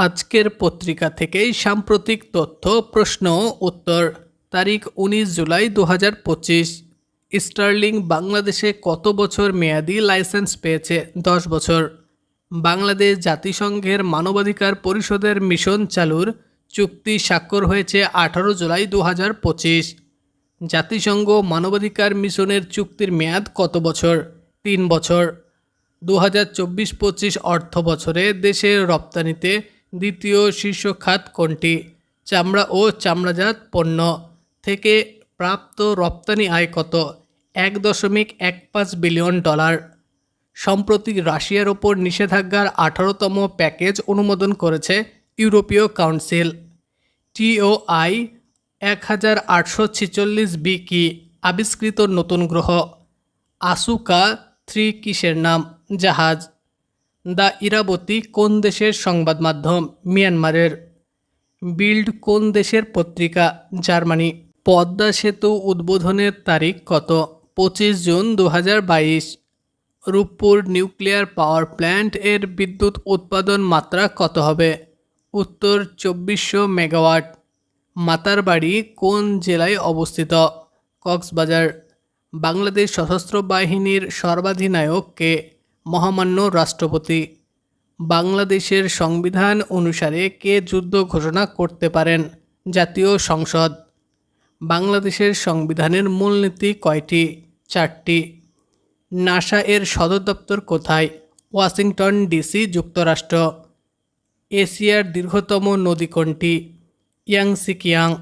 আজকের পত্রিকা থেকেই সাম্প্রতিক তথ্য, প্রশ্ন, উত্তর। তারিখ উনিশ জুলাই দু হাজার পঁচিশ। স্টার্লিং বাংলাদেশে কত বছর মেয়াদি লাইসেন্স পেয়েছে? দশ বছর। বাংলাদেশ জাতিসংঘের মানবাধিকার পরিষদের মিশন চালুর চুক্তি স্বাক্ষর হয়েছে আঠারো জুলাই দু হাজার পঁচিশ। জাতিসংঘ মানবাধিকার মিশনের চুক্তির মেয়াদ কত বছর? তিন বছর। দু হাজার চব্বিশ পঁচিশ অর্থ বছরে দেশের রপ্তানিতে দ্বিতীয় শীর্ষ খাত কোনটি? চামড়া ও চামড়াজাত পণ্য। থেকে প্রাপ্ত রপ্তানি আয় কত? এক দশমিক এক পাঁচ বিলিয়ন ডলার। সম্প্রতি রাশিয়ার ওপর নিষেধাজ্ঞার আঠারোতম প্যাকেজ অনুমোদন করেছে ইউরোপীয় কাউন্সিল। টিওআই এক হাজার আটশো ছেচল্লিশ বি কি আবিষ্কৃত নতুন গ্রহ? আসুকা থ্রি কিসের নাম? জাহাজ। দ্য ইরাবতী কোন দেশের সংবাদ মাধ্যম? মিয়ানমারের। বিল্ড কোন দেশের পত্রিকা? জার্মানি। পদ্মা সেতু উদ্বোধনের তারিখ কত? পঁচিশ জুন দু হাজার বাইশ। রূপপুর নিউক্লিয়ার পাওয়ার প্ল্যান্ট এর বিদ্যুৎ উৎপাদন মাত্রা কত হবে? উত্তর চব্বিশশো মেগাওয়াট। মাতারবাড়ি কোন জেলায় অবস্থিত? কক্সবাজার। বাংলাদেশ সশস্ত্র বাহিনীর সর্বাধিনায়ক কে? মহামান্য রাষ্ট্রপতি। বাংলাদেশের সংবিধান অনুসারে কে যুদ্ধ ঘোষণা করতে পারেন? জাতীয় সংসদ। বাংলাদেশের সংবিধানের মূলনীতি কয়টি? চারটি। নাসা এর সদর দপ্তর কোথায়? ওয়াশিংটন ডিসি, যুক্তরাষ্ট্র। এশিয়ার দীর্ঘতম নদী কোনটি? ইয়াংসিকিয়াং।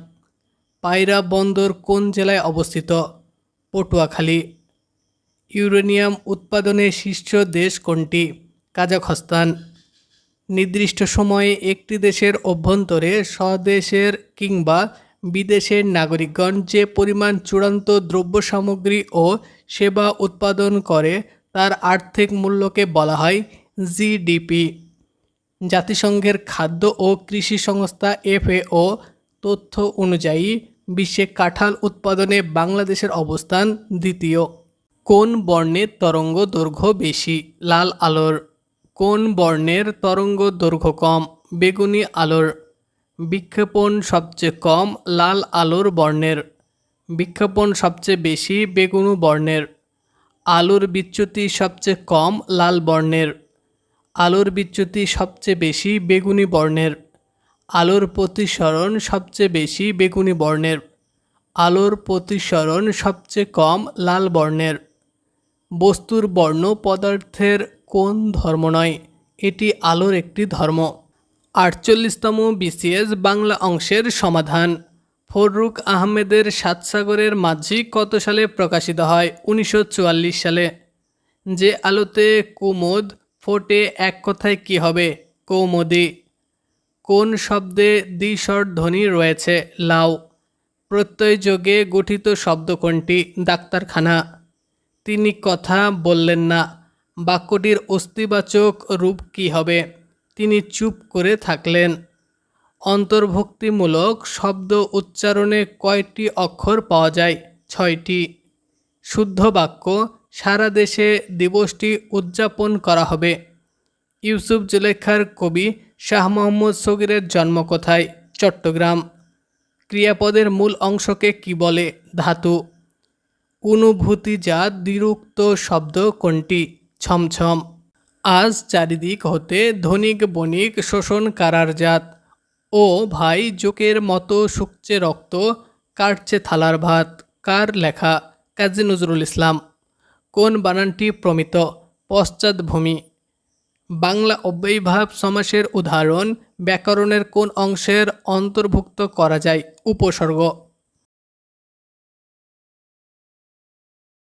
পায়রা বন্দর কোন জেলায় অবস্থিত? পটুয়াখালী। ইউরেনিয়াম উৎপাদনে শীর্ষ দেশ কোনটি? কাজাখস্তান। নির্দিষ্ট সময়ে একটি দেশের অভ্যন্তরে স্বদেশের কিংবা বিদেশের নাগরিকগণ যে পরিমাণ চূড়ান্ত দ্রব্য সামগ্রী ও সেবা উৎপাদন করে, তার আর্থিক মূল্যকে বলা হয় জিডিপি। জাতিসংঘের খাদ্য ও কৃষি সংস্থা এফএও তথ্য অনুযায়ী, বিশ্বে কাঁঠাল উৎপাদনে বাংলাদেশের অবস্থান দ্বিতীয়। কোন বর্ণের তরঙ্গ দৈর্ঘ্য বেশি? লাল আলোর। কোন বর্ণের তরঙ্গ দৈর্ঘ্য কম? বেগুনি আলোর। বিক্ষেপণ সবচেয়ে কম, লাল আলোর বর্ণের। বিক্ষেপণ সবচেয়ে বেশি, বেগুনি বর্ণের। আলোর বিচ্যুতি সবচেয়ে কম, লাল বর্ণের। আলোর বিচ্যুতি সবচেয়ে বেশি, বেগুনি বর্ণের। আলোর প্রতিসরণ সবচেয়ে বেশি, বেগুনি বর্ণের। আলোর প্রতিসরণ সবচেয়ে কম, লাল বর্ণের। বস্তুর বর্ণ পদার্থের কোন ধর্ম নয়, এটি আলোর একটি ধর্ম। আটচল্লিশতম বিসিএস বাংলা অংশের সমাধান। ফররুক আহমেদের সাতসাগরের মাঝি কত সালে প্রকাশিত হয়? উনিশশো চুয়াল্লিশ সালে। যে আলোতে কুমোদ ফোটে এক কথায় কি হবে? কৌমদি। কোন শব্দে দ্বিস্বর ধ্বনি রয়েছে? লাউ প্রত্যয় যোগে গঠিত শব্দ কোনটি? ডাক্তারখানা। তিনি কথা বললেন না। বাক্যটির অস্তিবাচক রূপ কি হবে? তিনি চুপ করে থাকলেন। অন্তর্ভুক্তিমূলক শব্দ উচ্চারণে কয়টি অক্ষর পাওয়া যায়? ছয়টি। শুদ্ধ বাক্য, সারা দেশে দিবসটি উদযাপন করা হবে। ইউসুফ জুলেখার কবি শাহ মোহাম্মদ সগিরের জন্ম কোথায়? চট্টগ্রাম। ক্রিয়াপদের মূল অংশকে কি বলে? ধাতু। অনুভূতিজাত দ্বিরুক্ত শব্দ কোনটি? ছমছম আজ চারিদিক হতে ধনিক বণিক শোষণ কারার জাত। ও ভাই জোকের মতো শুকছে রক্ত, কাটছে থালার ভাত। কার লেখা? কাজী নজরুল ইসলাম। কোন বানানটি প্রমিত? পশ্চাৎভূমি বাংলা অব্যয়ভাব সমাসের উদাহরণ, ব্যাকরণের কোন অংশের অন্তর্ভুক্ত করা যায়? উপসর্গ।